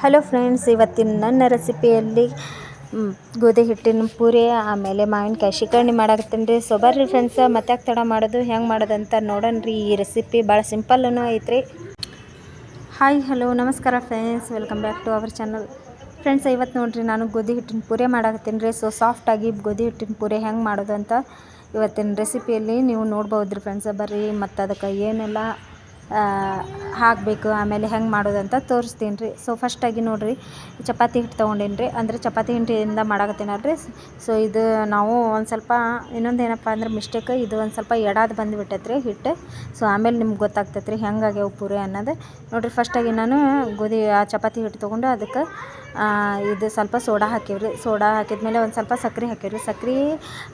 Hello friends ಇವತ್ತಿನ ನನ್ನ ರೆಸಿಪಿಯಲ್ಲಿ ಗೋಧಿ ಹಿಟ್ಟಿನ ಪೂರಿ, ಆಮೇಲೆ ಮಾವಿನಕಾಯಿ ಶಿಕರ್ಣಿ ಮಾಡಾಕತ್ತೀನಿ ರೀ. ಸೊ ಬರ್ರಿ ಫ್ರೆಂಡ್ಸ್ ಮತ್ತೆ ತಡ ಮಾಡೋದು, ಹೆಂಗೆ ಮಾಡೋದು ಅಂತ ನೋಡೋಣ ರೀ. ಈ ರೆಸಿಪಿ ಭಾಳ ಸಿಂಪಲ್ಲೂ ಐತ್ರಿ. ಹಾಯ್ ಹಲೋ ನಮಸ್ಕಾರ friends welcome back to our channel friends ಇವತ್ತು ನೋಡಿರಿ ನಾನು ಗೋಧಿ ಹಿಟ್ಟಿನ ಪೂರಿ ಮಾಡಾಕತ್ತೀನಿ ರೀ. ಸೊ ಸಾಫ್ಟಾಗಿ ಗೋಧಿ ಹಿಟ್ಟಿನ ಪೂರಿ ಹೆಂಗೆ ಮಾಡೋದು ಅಂತ ಇವತ್ತಿನ ರೆಸಿಪಿಯಲ್ಲಿ ನೀವು ನೋಡ್ಬೋದು ರೀ ಫ್ರೆಂಡ್ಸ್ ಬರ್ರಿ. ಮತ್ತು ಅದಕ್ಕೆ ಏನೆಲ್ಲ. ಹಾಕಬೇಕು, ಆಮೇಲೆ ಹೆಂಗೆ ಮಾಡೋದು ಅಂತ ತೋರಿಸ್ತೀನಿ ರೀ. ಸೊ ಫಸ್ಟಾಗಿ ನೋಡಿರಿ, ಚಪಾತಿ ಹಿಟ್ಟು ತೊಗೊಂಡೇನಿ ರೀ. ಅಂದರೆ ಚಪಾತಿ ಹಿಟ್ಟಿಂದ ರೀ ಸೊ ಇದು ನಾವು ಒಂದು ಸ್ವಲ್ಪ, ಇನ್ನೊಂದು ಏನಪ್ಪ ಅಂದ್ರೆ ಮಿಸ್ಟೇಕ್ ಇದು ಒಂದು ಸ್ವಲ್ಪ ಎಡಾದು ಬಂದುಬಿಟ್ಟೈತೆ ರೀ ಹಿಟ್ಟು. ಸೊ ಆಮೇಲೆ ನಿಮ್ಗೆ ಗೊತ್ತಾಗ್ತೈತೆ ರೀ ಹೆಂಗಾಗ್ಯಾವ ಪೂರಿ ಅನ್ನೋದು. ನೋಡಿರಿ ಫಸ್ಟಾಗಿ ನಾನು ಗೋಧಿ, ಆ ಚಪಾತಿ ಹಿಟ್ಟು ತೊಗೊಂಡು ಅದಕ್ಕೆ ಇದು ಸ್ವಲ್ಪ ಸೋಡಾ ಹಾಕಿವ್ರಿ ಸೋಡಾ ಹಾಕಿದ್ಮೇಲೆ ಒಂದು ಸ್ವಲ್ಪ ಸಕ್ಕರೆ ಹಾಕಿವ್ರಿ ಸಕ್ಕರೆ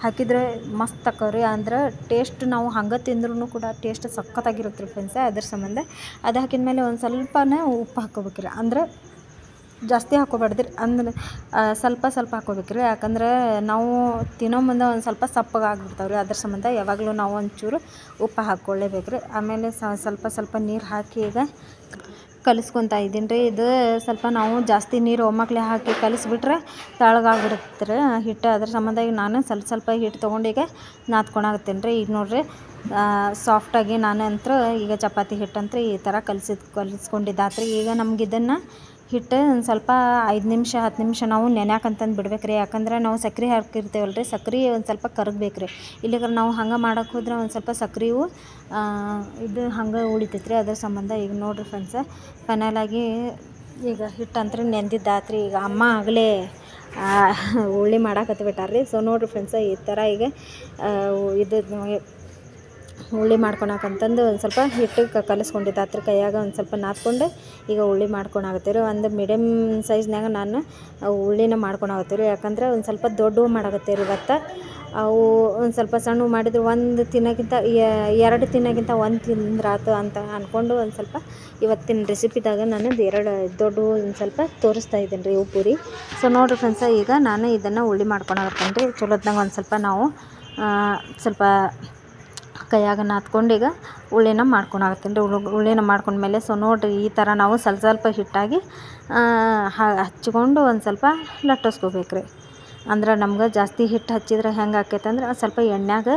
ಹಾಕಿದ್ರೆ ಮಸ್ತ್ ಆಕವ್ರಿ ಅಂದ್ರೆ ಟೇಸ್ಟ್ ನಾವು ಹಂಗೆ ತಿಂದ್ರೂ ಕೂಡ ಟೇಸ್ಟ್ ಸಖತ್ತಾಗಿರುತ್ತೆ ರೀ ಫ್ರೆಂಡ್ಸ್ ಅದ್ರ ಸಂಬಂಧ. ಅದು ಹಾಕಿದ್ಮೇಲೆ ಒಂದು ಸ್ವಲ್ಪನೇ ಉಪ್ಪು ಹಾಕೋಬೇಕ್ರಿ. ಅಂದ್ರೆ ಜಾಸ್ತಿ ಹಾಕೋಬಾರ್ದ್ರಿ. ಅಂದ್ರೆ ಸ್ವಲ್ಪ ಸ್ವಲ್ಪ ಹಾಕೋಬೇಕ್ರಿ. ಯಾಕಂದ್ರೆ ನಾವು ತಿನ್ನೋ ಮುಂದೆ ಒಂದು ಸ್ವಲ್ಪ ಸಪ್ಪಗೆ ಆಗಿಬಿಡ್ತಾವ್ರಿ. ಅದ್ರ ಸಂಬಂಧ ಯಾವಾಗಲೂ ನಾವು ಒಂಚೂರು ಉಪ್ಪು ಹಾಕ್ಕೊಳ್ಳೇಬೇಕ್ರಿ ಆಮೇಲೆ ಸ್ವಲ್ಪ ಸ್ವಲ್ಪ ನೀರು ಹಾಕಿ ಈಗ ಕಲಿಸ್ಕೊತಾ ಇದ್ದೀನಿ ರೀ. ಇದು ಸ್ವಲ್ಪ ನಾವು ಜಾಸ್ತಿ ನೀರು ಒಮ್ಮಕ್ಲೆ ಹಾಕಿ ಕಲಿಸ್ಬಿಟ್ರೆ ತೆಳ್ಳಗಾಗ್ಬಿಡುತ್ತೆ ರೀ. ಹಿಟ್ಟು ಅದ್ರ ಸಂಬಂಧ ಈಗ ನಾನು ಸ್ವಲ್ಪ ಸ್ವಲ್ಪ ಹಿಟ್ಟು ತೊಗೊಂಡು ಈಗ ನಾದ್ಕೊಳಕತ್ತೀನಿ ರೀ. ಈಗ ನೋಡಿರಿ ಸಾಫ್ಟಾಗಿ ನಾನು ಅಂತೂ ಈಗ ಚಪಾತಿ ಹಿಟ್ಟಂತೂ ಈ ಥರ ಕಲಿಸಿದ ಕಲಿಸ್ಕೊಂಡಿದ್ದಾತ್ರಿ ರೀ ಈಗ ನಮ್ಗೆ ಇದನ್ನು ಹಿಟ್ಟು ಒಂದು ಸ್ವಲ್ಪ ಐದು ನಿಮಿಷ, ಹತ್ತು ನಿಮಿಷ ನಾವು ನೆನ್ಯಾಕಂತಂದು ಬಿಡ್ಬೇಕು ರೀ ಯಾಕಂದ್ರೆ ನಾವು ಸಕ್ರೆ ಹಾಕಿರ್ತೇವಲ್ಲ ರೀ ಸಕ್ರೆ ಒಂದು ಸ್ವಲ್ಪ ಕರಗಬೇಕು ರೀ ಇಲ್ಲಿಗಾರ ನಾವು ಹಂಗೆ ಮಾಡೋಕೆ ಹೋದ್ರೆ ಒಂದು ಸ್ವಲ್ಪ ಸಕ್ರೆಯು ಇದು ಹಂಗೆ ಉಳಿತೈತೆ ರೀ ಅದ್ರ ಸಂಬಂಧ. ಈಗ ನೋಡಿರಿ ಫ್ರೆಂಡ್ಸ ಫೈನಲಾಗಿ ಈಗ ಹಿಟ್ಟು ಅಂತ ನೆಂದಿದ್ದಾತು ರೀ ಈಗ ಅಮ್ಮ ಆಗಲೇ ಉಳ್ಳಿ ರೀ ಸೊ ನೋಡಿರಿ ಫ್ರೆಂಡ್ಸ ಈ ಥರ ಈಗ ಇದು ಉಳ್ಳಿ ಮಾಡ್ಕೊಳಕಂತಂದು ಒಂದು ಸ್ವಲ್ಪ ಹಿಟ್ಟು ಕಲಿಸ್ಕೊಂಡಿದ್ದಾತ್ರಿ ಕೈಯಾಗ ಒಂದು ಸ್ವಲ್ಪ ನಾದ್ಕೊಂಡು ಈಗ ಉಳ್ಳಿ ಮಾಡ್ಕೊಳಕತ್ತೀವಿ ರೀ ಒಂದು ಮೀಡಿಯಮ್ ಸೈಜ್ನಾಗ ನಾನು ಉಳ್ಳಿನ ಮಾಡ್ಕೊಳಕತ್ತೀವಿ ರೀ ಯಾಕಂದ್ರೆ ಒಂದು ಸ್ವಲ್ಪ ದೊಡ್ಡವು ಮಾಡಾಕತ್ತೀವಿ ರೀ ಇವತ್ತು ಅವು ಒಂದು ಸ್ವಲ್ಪ ಸಣ್ಣವು ಮಾಡಿದ್ರು ಒಂದು ತಿನ್ನೋಕ್ಕಿಂತ ಎರಡು ತಿನ್ನೋಕ್ಕಿಂತ ಒಂದು ತಿಂದ್ರಾತು ಅಂತ ಅಂದ್ಕೊಂಡು ಒಂದು ಸ್ವಲ್ಪ ಇವತ್ತಿನ ರೆಸಿಪಿದಾಗ ನಾನು ಎರಡು ದೊಡ್ಡವು ಒಂದು ಸ್ವಲ್ಪ ತೋರಿಸ್ತಾ ಇದ್ದೀನಿ ರೀ ಇವು ಪೂರಿ. ಸೊ ನೋಡಿರಿ ಫ್ರೆಂಡ್ಸ ಈಗ ನಾನು ಇದನ್ನು ಉಳ್ಳಿ ಮಾಡ್ಕೊಳಕತ್ತೀನಿ ರೀ ಚಲೋತ್ನಾಗ ಒಂದು ಸ್ವಲ್ಪ ನಾವು ಸ್ವಲ್ಪ ಕೈಯಾಗ ನಾದ್ಕೊಂಡು ಈಗ ಉಳ್ಳಿನ ಮಾಡ್ಕೊಳಕತ್ತೀನಿ ರೀ ಉಳ್ಳಿನ ಮಾಡ್ಕೊಂಡ್ಮೇಲೆ ಸೊ ನೋಡಿರಿ ಈ ಥರ ನಾವು ಸ್ವಲ್ಪ ಸ್ವಲ್ಪ ಹಿಟ್ಟಾಗಿ ಹಚ್ಕೊಂಡು ಒಂದು ಸ್ವಲ್ಪ ಲಟ್ಟಿಸ್ಕೋಬೇಕು ರೀ ಅಂದ್ರೆ ನಮ್ಗೆ ಜಾಸ್ತಿ ಹಿಟ್ಟು ಹಚ್ಚಿದ್ರೆ ಹೆಂಗೆ ಆಕೈತೆ ಅಂದ್ರೆ ಸ್ವಲ್ಪ ಎಣ್ಣೆಯಾಗ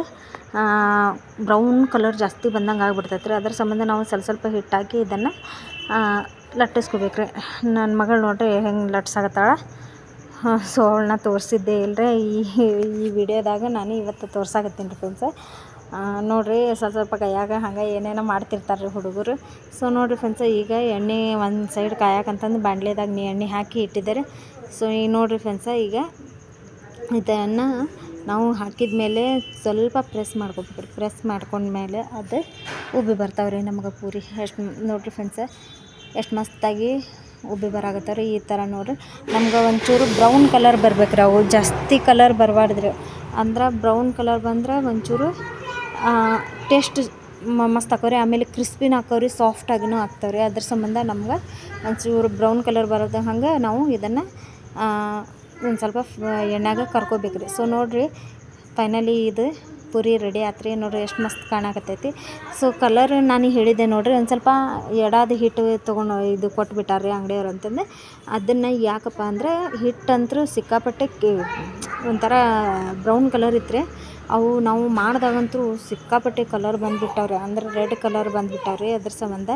ಬ್ರೌನ್ ಕಲರ್ ಜಾಸ್ತಿ ಬಂದಂಗೆ ಆಗಿಬಿಡ್ತೈತೆ ರೀ ಅದ್ರ ಸಂಬಂಧ ನಾವು ಸ್ವಲ್ಪ ಸ್ವಲ್ಪ ಹಿಟ್ಟಾಕಿ ಇದನ್ನು ಲಟ್ಟಿಸ್ಕೋಬೇಕು ರೀ ನನ್ನ ಮಗಳು ನೋಡ್ರಿ ಹೆಂಗೆ ಲಟ್ಸಾಕತ್ತಾಳೆ. ಸೊ ಅವಳನ್ನ ತೋರಿಸಿದ್ದೇ ಇಲ್ಲರಿ ಈ ಈ ವಿಡಿಯೋದಾಗ ನಾನು ಇವತ್ತು ತೋರ್ಸಾಕತ್ತೀನಿ ರೀ ಫ್ರೆಂಡ್ಸ ನೋಡಿರಿ ಸ್ವಲ್ಪ ಸ್ವಲ್ಪ ಕೈಯಾಗ ಹಂಗೆ ಏನೇನೋ ಮಾಡ್ತಿರ್ತಾರೆ ರೀ ಹುಡುಗರು. ಸೊ ನೋಡಿರಿ ಫ್ರೆಂಡ್ಸ ಈಗ ಎಣ್ಣೆ ಒಂದು ಸೈಡ್ ಕಾಯಕಂತಂದು ಬಾಂಡ್ಲೆದಾಗ ನೀ ಎಣ್ಣೆ ಹಾಕಿ ಇಟ್ಟಿದ್ದಾರೆ ಸೊ ಈಗ ನೋಡಿರಿ ಫ್ರೆಂಡ್ಸ ಈಗ ಇದನ್ನು ನಾವು ಹಾಕಿದ ಮೇಲೆ ಸ್ವಲ್ಪ ಪ್ರೆಸ್ ಮಾಡ್ಕೊಬೇಕು ಪ್ರೆಸ್ ಮಾಡ್ಕೊಂಡ್ಮೇಲೆ ಅದು ಉಬ್ಬಿ ಬರ್ತಾವೆ ರೀ ನಮ್ಗೆ ಪೂರಿ. ಎಷ್ಟು ನೋಡಿರಿ ಫ್ರೆಂಡ್ಸ ಎಷ್ಟು ಮಸ್ತಾಗಿ ಉಬ್ಬಿ ಬರಾಗತ್ತಾರೆ ಈ ಥರ ನೋಡಿರಿ. ನಮ್ಗೆ ಒಂಚೂರು ಬ್ರೌನ್ ಕಲರ್ ಬರ್ಬೇಕು ಅವು. ಜಾಸ್ತಿ ಕಲರ್ ಬರಬಾರ್ದ್ರಿ. ಅಂದ್ರೆ ಬ್ರೌನ್ ಕಲರ್ ಬಂದ್ರೆ ಒಂಚೂರು ಟೇಸ್ಟ್ ಮಸ್ತ್ ಆಕವ್ರಿ ಆಮೇಲೆ ಕ್ರಿಸ್ಪಿನ ಹಾಕವ್ರಿ ಸಾಫ್ಟಾಗಿನೂ ಆಗ್ತಾವ್ರಿ ಅದ್ರ ಸಂಬಂಧ ನಮ್ಗೆ ಒಂಚೂರು ಬ್ರೌನ್ ಕಲರ್ ಬರೋದು ಹಂಗೆ ನಾವು ಇದನ್ನು ಒಂದು ಸ್ವಲ್ಪ ಎಣ್ಣೆಗೆ ಕರ್ಕೋಬೇಕು ರೀ ಸೊ ನೋಡಿರಿ ಫೈನಲಿ ಇದು ಪೂರಿ ರೆಡಿ ಆತ್ರಿ ನೋಡ್ರಿ ಎಷ್ಟು ಮಸ್ತ್ ಕಾಣಕತ್ತೈತಿ. ಸೊ ಕಲರ್ ನಾನು ಹೇಳಿದ್ದೆ ನೋಡ್ರಿ, ಒಂದು ಸ್ವಲ್ಪ ಎಡಾದು ಹಿಟ್ಟು ತೊಗೊಂಡು ಇದು ಕೊಟ್ಬಿಟ್ಟಾರ್ರಿ ಅಂಗಡಿಯವ್ರು ಅಂತಂದು. ಅದನ್ನು ಯಾಕಪ್ಪ ಅಂದ್ರೆ ಹಿಟ್ಟಂತೂ ಸಿಕ್ಕಾಪಟ್ಟೆ ಒಂಥರ ಬ್ರೌನ್ ಕಲರ್ ಇತ್ತು ಅವು ನಾವು ಮಾಡಿದಾಗಂತೂ ಸಿಕ್ಕಾಪಟ್ಟೆ ಕಲರ್ ಬಂದುಬಿಟ್ಟವ್ರಿ, ಅಂದ್ರೆ ರೆಡ್ ಕಲರ್ ಬಂದುಬಿಟ್ಟವ್ರಿ ಅದ್ರ ಸಂಬಂಧ.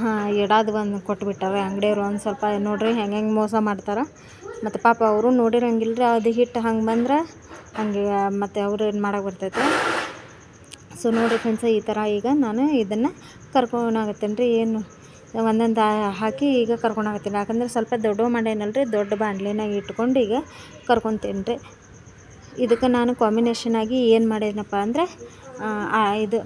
ಹಾಂ, ಎಡಾದು ಬಂದು ಕೊಟ್ಬಿಟ್ಟಾರೆ ಅಂಗಡಿಯವ್ರು ಒಂದು ಸ್ವಲ್ಪ ನೋಡ್ರಿ ಹೆಂಗೆ ಹೆಂಗೆ ಮೋಸ ಮಾಡ್ತಾರೆ. ಮತ್ತು ಪಾಪ ಅವರು ನೋಡಿರಂಗಿಲ್ಲ ರೀ ಅದು ಹಿಟ್ಟು ಹಂಗೆ ಬಂದ್ರೆ ಹಂಗೆ ಮತ್ತು ಅವ್ರು ಏನು ಮಾಡಕ್ಕೆ ಬರ್ತೈತೆ. ಸೊ ನೋಡಿರಿ ಫ್ರೆಂಡ್ಸ್ ಈ ಥರ ಈಗ ನಾನು ಇದನ್ನು ಕರ್ಕೊಂಡಾಗತ್ತೇನೆ ರೀ ಏನು ಒಂದೊಂದು ಹಾಕಿ ಈಗ ಕರ್ಕೊಂಡಾಗತ್ತೀನಿ ಯಾಕಂದ್ರೆ ಸ್ವಲ್ಪ ದೊಡ್ಡ ಮಾಡೇನಲ್ಲ ರೀ ದೊಡ್ಡ ಬಾಂಡ್ಲಿನಾಗ ಇಟ್ಕೊಂಡು ಈಗ ಕರ್ಕೊತೀನಿ ರೀ ಇದಕ್ಕೆ ನಾನು ಕಾಂಬಿನೇಷನ್ ಆಗಿ ಏನು ಮಾಡಿದ್ನಪ್ಪ ಅಂದರೆ ಇದು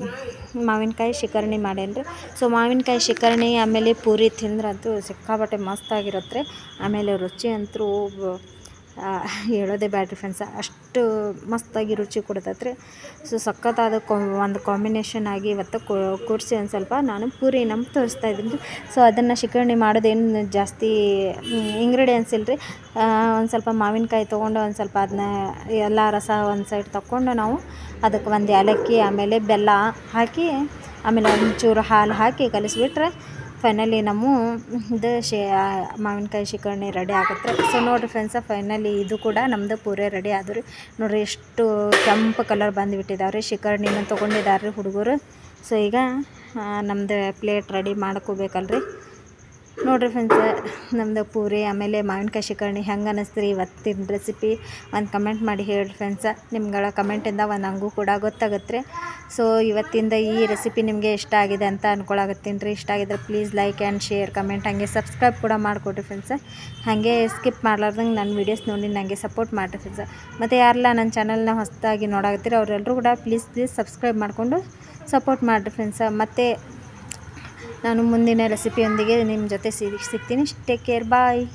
ಮಾವಿನಕಾಯಿ ಶಿಕರ್ಣಿ ಮಾಡೇನಿ ರೀ ಸೊ ಮಾವಿನಕಾಯಿ ಶಿಕರ್ಣಿ ಆಮೇಲೆ ಪೂರಿ ತಿಂದ್ರಂತೂ ಸಿಕ್ಕಾಪಟ್ಟೆ ಮಸ್ತಾಗಿರುತ್ತೆ ಆಮೇಲೆ ರುಚಿ ಅಂತೂ ಹೇಳೋದೇ ಬ್ಯಾಡ್ರಿ ಫ್ರೆಂಡ್ಸ್ ಅಷ್ಟು ಮಸ್ತಾಗಿ ರುಚಿ ಕೊಡ್ತೈತೆ ರೀ ಸೊ ಸಖತ್ತಾದ ಕೊ, ಒಂದು ಕಾಂಬಿನೇಷನ್ ಆಗಿ ಇವತ್ತು ಕೂರಿಸಿ ಒಂದು ಸ್ವಲ್ಪ ನಾನು ಪೂರಿ ನಮ್ಮ ತೋರಿಸ್ತಾ ಇದ್ದೀನಿ. ಸೊ ಅದನ್ನು ಶಿಖರ್ಣೆ ಮಾಡೋದೇನು ಜಾಸ್ತಿ ಇಂಗ್ರೀಡಿಯೆಂಟ್ಸ್ ಇಲ್ಲ ರೀ ಒಂದು ಸ್ವಲ್ಪ ಮಾವಿನಕಾಯಿ ತೊಗೊಂಡು ಒಂದು ಸ್ವಲ್ಪ ಅದನ್ನ ಎಲ್ಲ ರಸ ಒಂದು ಸೈಡ್ ತಗೊಂಡು ನಾವು ಅದಕ್ಕೆ ಒಂದು ಏಲಕ್ಕಿ, ಆಮೇಲೆ ಬೆಲ್ಲ ಹಾಕಿ, ಆಮೇಲೆ ಒಂಚೂರು ಹಾಲು ಹಾಕಿ ಕಲಿಸ್ಬಿಟ್ರೆ ಫೈನಲಿ ನಮ್ಮ ಇದು ಶೇ ಮಾವಿನಕಾಯಿ ಶಿಕರ್ಣಿ ರೆಡಿ ಆಗುತ್ತೆ. ಸೊ ನೋಡಿರಿ ಫ್ರೆಂಡ್ಸ ಫೈನಲಿ ಇದು ಕೂಡ ನಮ್ಮದು ಪೂರೆ ರೆಡಿ ಆದ್ರಿ. ನೋಡಿರಿ ಎಷ್ಟು ಕೆಂಪು ಕಲರ್ ಬಂದುಬಿಟ್ಟಿದ್ದಾವ್ರಿ ಶಿಕರ್ಣಿನ ತೊಗೊಂಡಿದ್ದಾರೆ ಹುಡುಗರು. ಸೊ ಈಗ ನಮ್ಮದು ಪ್ಲೇಟ್ ರೆಡಿ ಮಾಡ್ಕೋಬೇಕಲ್ರಿ. ನೋಡಿರಿ ಫ್ರೆಂಡ್ಸ್ ನಮ್ಮದು ಪೂರಿ, ಆಮೇಲೆ ಮಾವಿನಕಾಯಿ ಶಿಕರ್ಣಿ ಹೆಂಗೆ ಅನ್ನಿಸ್ತು ರೀ ಇವತ್ತಿನ ರೆಸಿಪಿ ಒಂದು ಕಮೆಂಟ್ ಮಾಡಿ ಹೇಳಿರಿ ಫ್ರೆಂಡ್ಸ ನಿಮ್ಗಳ ಕಮೆಂಟಿಂದ ಒಂದು ಹಂಗೂ ಕೂಡ ಗೊತ್ತಾಗುತ್ತೆ ಸೊ ಇವತ್ತಿಂದ ಈ ರೆಸಿಪಿ ನಿಮಗೆ ಇಷ್ಟ ಆಗಿದೆ ಅಂತ ಅಂದ್ಕೊಳಾಗತ್ತೀನಿ ರೀ. ಇಷ್ಟ ಆಗಿದ್ರೆ please like and share comment ಹಾಗೆ ಸಬ್ಸ್ಕ್ರೈಬ್ ಕೂಡ ಮಾಡಿಕೊಡ್ರಿ ಫ್ರೆಂಡ್ಸ ಹಾಗೆ ಸ್ಕಿಪ್ ಮಾಡ್ಲಾರ್ದಂಗೆ ನನ್ನ ವೀಡಿಯೋಸ್ ನೋಡಿ ನನಗೆ ಸಪೋರ್ಟ್ ಮಾಡಿರಿ ಫ್ರೆಂಡ್ಸ ಮತ್ತು ಯಾರೆಲ್ಲ ನನ್ನ ಚಾನಲ್ನ ಹೊಸದಾಗಿ ನೋಡಾಕತ್ತೀರಿ ಅವರೆಲ್ಲರೂ ಕೂಡ ಪ್ಲೀಸ್ ಪ್ಲೀಸ್ ಸಬ್ಸ್ಕ್ರೈಬ್ ಮಾಡಿಕೊಂಡು ಸಪೋರ್ಟ್ ಮಾಡಿರಿ ಫ್ರೆಂಡ್ಸ ಮತ್ತು ನಾನು ಮುಂದಿನ ರೆಸಿಪಿಯೊಂದಿಗೆ ನಿಮ್ಮ ಜೊತೆ ಸಿಗ್ತೀನಿ. Take care bye